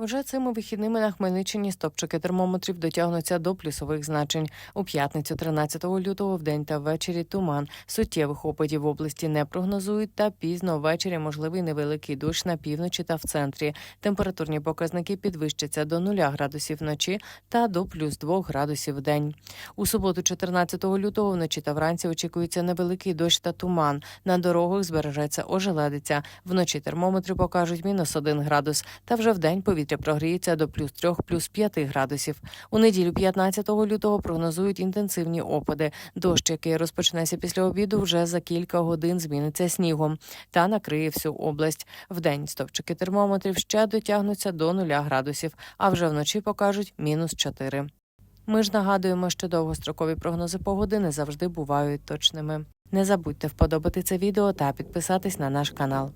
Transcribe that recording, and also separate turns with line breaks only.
Вже цими вихідними на Хмельниччині стопчики термометрів дотягнуться до плюсових значень. У п'ятницю 13 лютого в день та ввечері туман. Суттєвих опадів в області не прогнозують, та пізно ввечері можливий невеликий дощ на півночі та в центрі. Температурні показники підвищаться до 0 градусів вночі та до плюс 2 градусів в день. У суботу, 14 лютого, вночі та вранці очікується невеликий дощ та туман. На дорогах збережеться ожеледиця. Вночі термометри покажуть мінус 1 градус, та вже в день повітря прогріється до плюс 3, плюс 5 градусів. У неділю 15 лютого прогнозують інтенсивні опади. Дощ, який розпочнеться після обіду, вже за кілька годин зміниться снігом та накриє всю область. Вдень стовпчики термометрів ще дотягнуться до 0 градусів, а вже вночі покажуть мінус 4. Ми ж нагадуємо, що довгострокові прогнози погоди не завжди бувають точними. Не забудьте вподобати це відео та підписатись на наш канал.